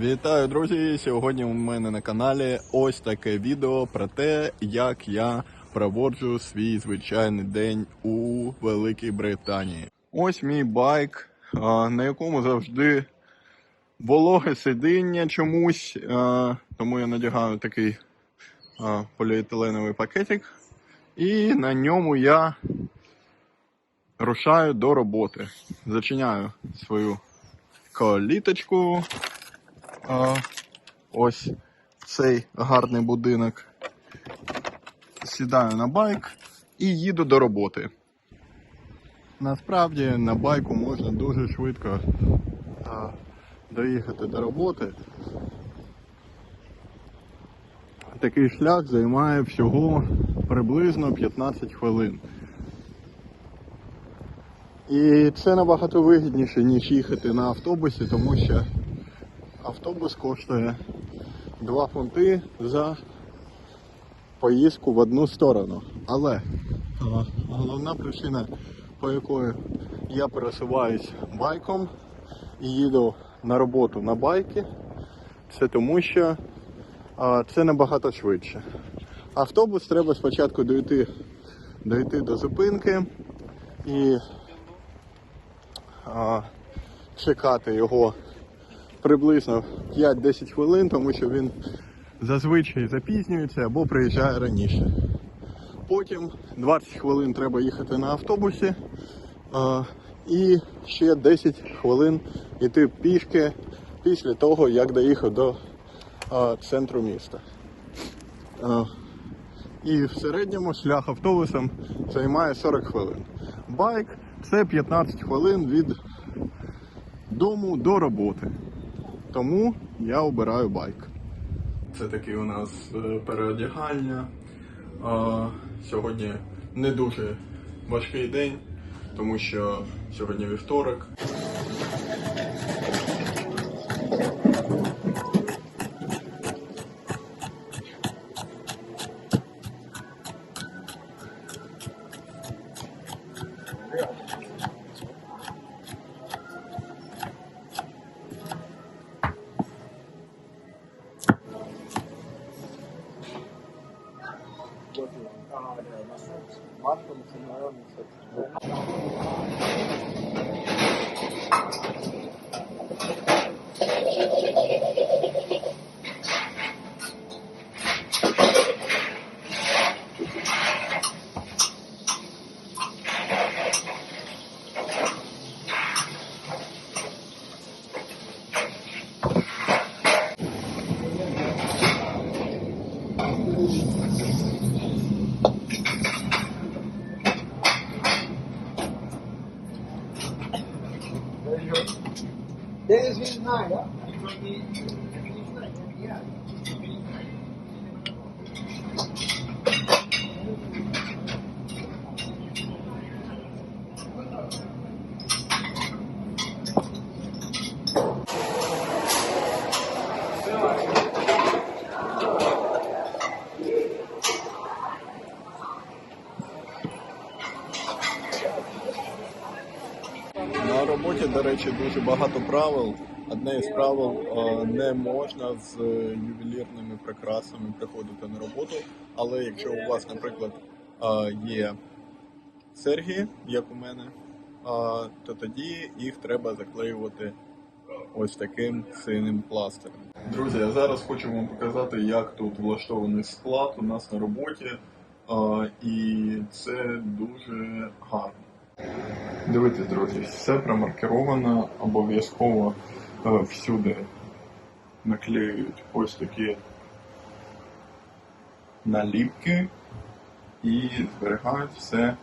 Вітаю, друзі! Сьогодні у мене на каналі ось таке відео про те, як я проводжу свій звичайний день у Великій Британії. Ось мій байк, на якому завжди вологе сидіння чомусь, тому я надягаю такий поліетиленовий пакетик, і на ньому я рушаю до роботи. Зачиняю свою каліточку. А, ось цей гарний будинок. Сідаю на байк і їду до роботи. Насправді на байку можна дуже швидко а, доїхати до роботи. Такий шлях займає всього приблизно 15 хвилин. І це набагато вигідніше, ніж їхати на автобусі, тому що автобус коштує 2 фунти за поїздку в одну сторону. Але головна причина, по якої я пересуваюсь байком і їду на роботу на байки, це тому, що а, це набагато швидше. Автобус треба спочатку дойти, дойти до зупинки і а, чекати його приблизно 5-10 хвилин, тому що він зазвичай запізнюється або приїжджає раніше. Потім 20 хвилин треба їхати на автобусі і ще 10 хвилин йти пішки після того, як доїхав до центру міста. І в середньому шлях автобусом займає 40 хвилин. Байк це 15 хвилин від дому до роботи. Тому я обираю байк. Це такий у нас е, переодягання. А, Сьогодні не дуже важкий день, тому що сьогодні вівторок. Deze is nine, hè? На роботі, до речі, дуже багато правил. Одне із правил е, не можна з ювелірними прикрасами приходити на роботу. Але якщо у вас, наприклад, е, є серги, як у мене, е, то тоді їх треба заклеювати ось таким синим пластирем. Друзі, я зараз хочу вам показати, як тут влаштований склад у нас на роботі, е, і це дуже гарно. Дивіться, друзі, все промаркеровано, обов'язково е, всюди наклеюють ось такі наліпки і зберігають все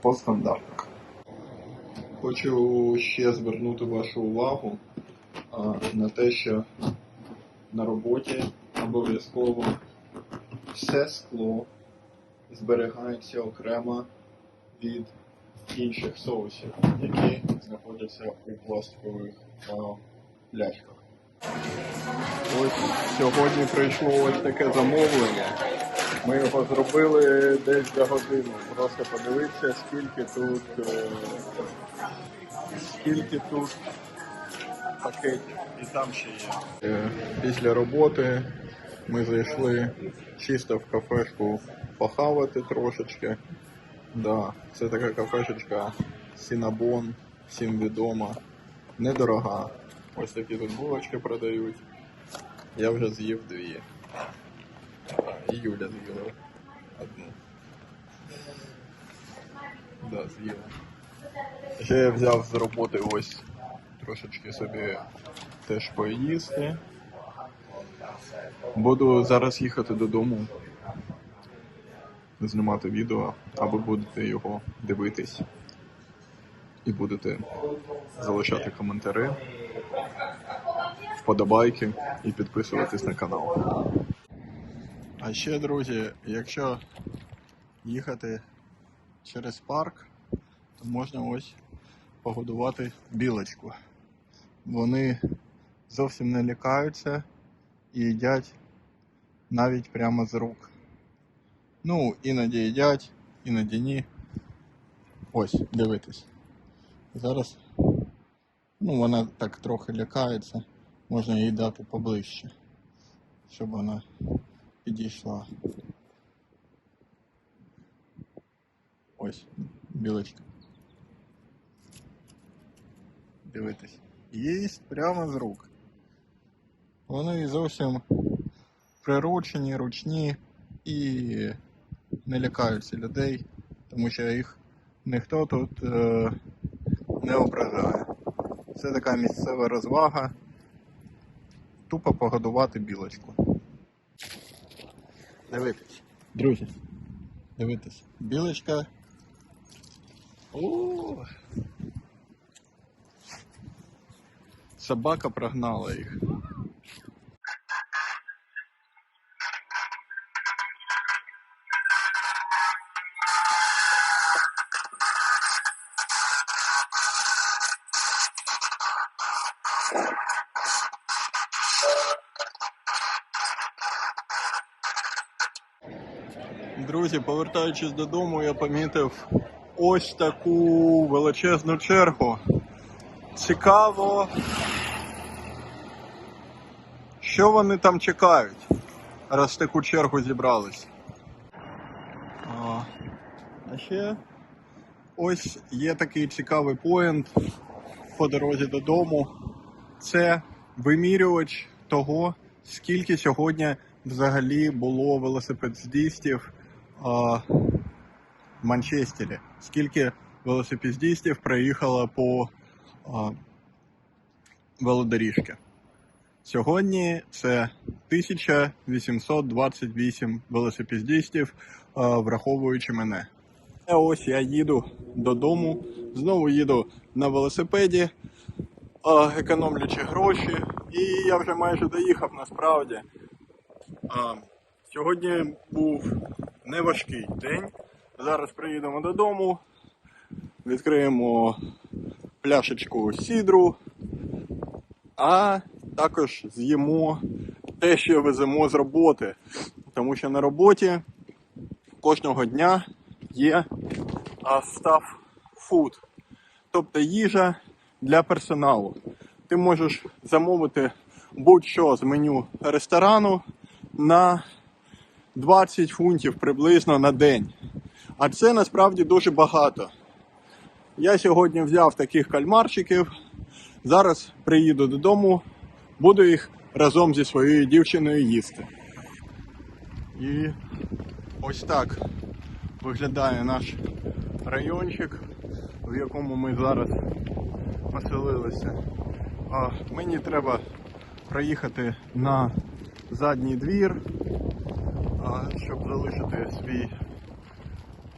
по стандартах. Хочу ще звернути вашу увагу на те, що на роботі обов'язково все скло зберігається окремо від інших соусів, які знаходяться у пластикових пляшках. Ось сьогодні прийшло ось таке замовлення. Ми його зробили десь за годину. Просто подивіться, скільки тут, е, скільки тут пакет і там ще є. Е, Після роботи ми зайшли чисто в кафешку похавати трошечки. Да, це така кафешечка Сінабон, всім відома, недорога. Ось такі тут булочки продають. Я вже з'їв дві. І Юля з'їла одну. Да, з'їла. Ще я взяв з роботи ось трошечки собі теж поїсти. Буду зараз їхати додому, знімати відео, а ви будете його дивитись і будете залишати коментарі, вподобайки і підписуватись на канал. А ще, друзі, якщо їхати через парк, то можна ось погодувати білочку. Вони зовсім не лякаються і їдять навіть прямо з рук. Ну, іноді їдять, іноді ні. Ось, дивитесь. Зараз ну, вона так трохи лякається, можна їй дати поближче, щоб вона підійшла. Ось, білочка. Дивитись. Їсть прямо з рук. Вони зовсім приручені, ручні і не лякаються людей, тому що їх ніхто тут е, не ображає. Це така місцева розвага. Тупо погодувати білочку. Дивитись. Друзі. Дивитись. Білочка. О! Собака прогнала їх. Друзі, повертаючись додому, я помітив ось таку величезну чергу. Цікаво, що вони там чекають, раз в таку чергу зібрались. А, а ще ось є такий цікавий поінт по дорозі додому. Це вимірювач того, скільки сьогодні взагалі було велосипедистів в Манчестері. Скільки велосипедистів проїхало по велодоріжки. Сьогодні це 1828 велосипедистів, враховуючи мене. А ось я їду додому, знову їду на велосипеді, економлячи гроші, і я вже майже доїхав насправді. Сьогодні був неважкий день. Зараз приїдемо додому, відкриємо пляшечку сідру, а також з'їмо те, що веземо з роботи. Тому що на роботі кожного дня є став фуд, тобто їжа для персоналу. Ти можеш замовити будь-що з меню ресторану на 20 фунтів приблизно на день. А це насправді дуже багато. Я сьогодні взяв таких кальмарчиків. Зараз приїду додому, буду їх разом зі своєю дівчиною їсти. І ось так виглядає наш райончик, в якому ми зараз поселилися. А мені треба проїхати на задній двір, а, щоб залишити свій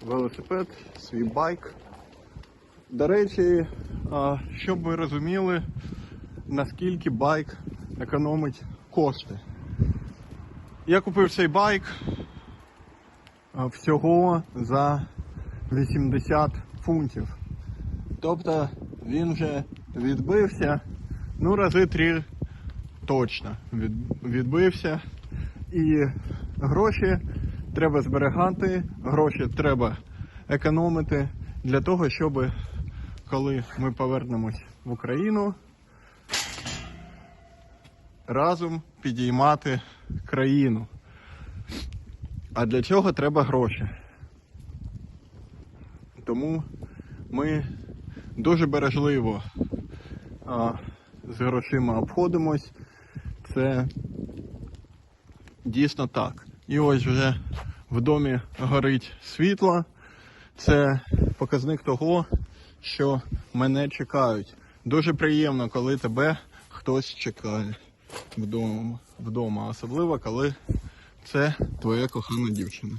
велосипед, свій байк. До речі, щоб ви розуміли, наскільки байк економить кошти. Я купив цей байк всього за 80 фунтів. Тобто він вже відбився, ну рази три точно відбився. І гроші треба зберігати, гроші треба економити для того, щоб коли ми повернемось в Україну, разом підіймати країну. А для цього треба гроші. Тому ми дуже бережливо а, з грошима обходимось. Це дійсно так. І ось вже в домі горить світло. Це показник того, що мене чекають. Дуже приємно, коли тебе хтось чекає вдома, особливо коли це твоя кохана дівчина.